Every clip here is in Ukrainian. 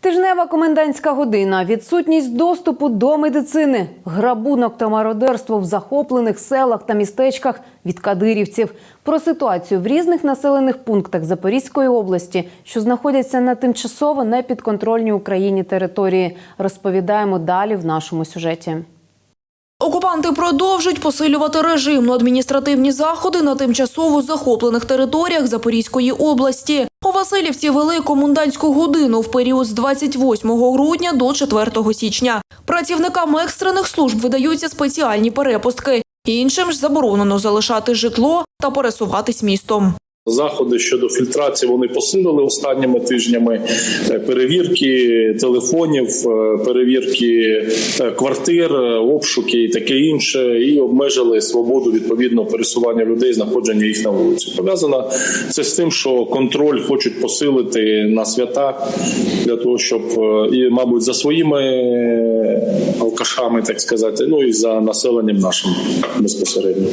Тижнева комендантська година, відсутність доступу до медицини, грабунок та мародерство в захоплених селах та містечках від кадирівців. Про ситуацію в різних населених пунктах Запорізької області, що знаходяться на тимчасово непідконтрольній Україні території, розповідаємо далі в нашому сюжеті. Окупанти продовжують посилювати режимно адміністративні заходи на тимчасово захоплених територіях Запорізької області. У Васильівці вели комендантську годину в період з 28 грудня до 4 січня. Працівникам екстрених служб видаються спеціальні перепустки. Іншим ж заборонено залишати житло та пересуватись містом. Заходи щодо фільтрації вони посилили останніми тижнями Е, перевірки телефонів, е, перевірки е, квартир, обшуки і таке інше, і обмежили свободу відповідно пересування людей, знаходження їх на вулиці. Пов'язано це з тим, що контроль хочуть посилити на свята для того, щоб і, мабуть, за своїми алкашами, так сказати, ну і за населенням нашим безпосередньо.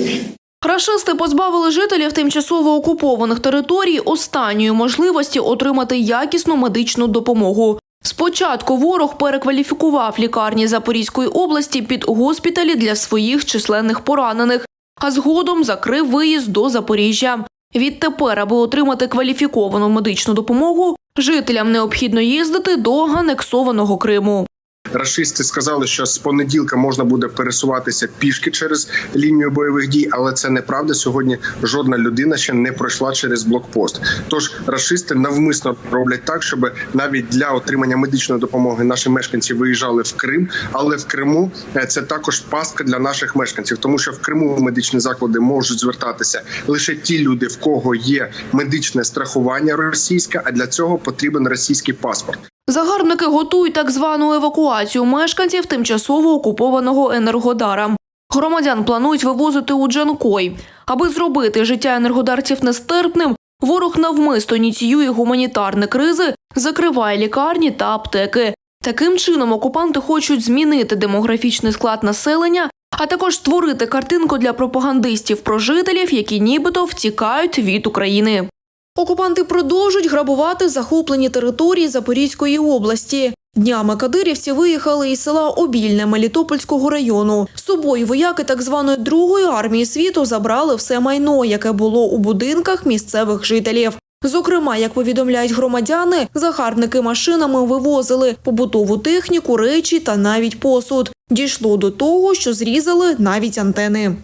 Рашисти позбавили жителів тимчасово окупованих територій останньої можливості отримати якісну медичну допомогу. Спочатку ворог перекваліфікував лікарні Запорізької області під госпіталі для своїх численних поранених, а згодом закрив виїзд до Запоріжжя. Відтепер, аби отримати кваліфіковану медичну допомогу, жителям необхідно їздити до анексованого Криму. Рашисти сказали, що з понеділка можна буде пересуватися пішки через лінію бойових дій, але це неправда. Сьогодні жодна людина ще не пройшла через блокпост. Тож рашисти навмисно роблять так, щоб навіть для отримання медичної допомоги наші мешканці виїжджали в Крим, але в Криму е, це також пастка для наших мешканців, тому що в Криму медичні заклади можуть звертатися лише ті люди, в кого є медичне страхування російське, а для цього потрібен російський паспорт. Загарбники готують так звану евакуацію мешканців тимчасово окупованого енергодара. Громадян планують вивозити у Джанкой. Аби зробити життя енергодарців нестерпним, ворог навмисно ініціює гуманітарні кризи, закриває лікарні та аптеки. Таким чином окупанти хочуть змінити демографічний склад населення, а також створити картинку для пропагандистів про жителів, які нібито втікають від України. Окупанти продовжують грабувати захоплені території Запорізької області. Днями кадирівці виїхали із села Обільне Мелітопольського району. З собою вояки так званої другої армії світу забрали все майно, яке було у будинках місцевих жителів. Зокрема, як повідомляють громадяни, загарбники машинами вивозили побутову техніку, речі та навіть посуд. Дійшло до того, що зрізали навіть антени.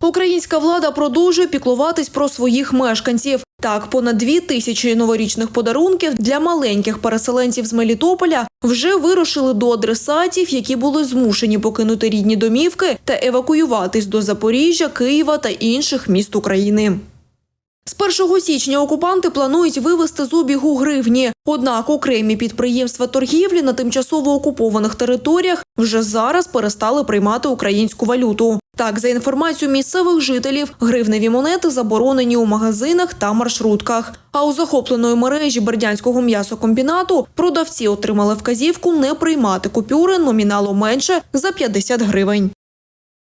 Українська влада продовжує піклуватись про своїх мешканців. Так, понад дві тисячі новорічних подарунків для маленьких переселенців з Мелітополя вже вирушили до адресатів, які були змушені покинути рідні домівки та евакуюватись до Запоріжжя, Києва та інших міст України. З 1 січня окупанти планують вивести з обігу гривні. Однак окремі підприємства торгівлі на тимчасово окупованих територіях вже зараз перестали приймати українську валюту. Так, за інформацією місцевих жителів, гривневі монети заборонені у магазинах та маршрутках. А у захопленої мережі Бердянського м'ясокомбінату продавці отримали вказівку не приймати купюри номіналом менше за 50 гривень.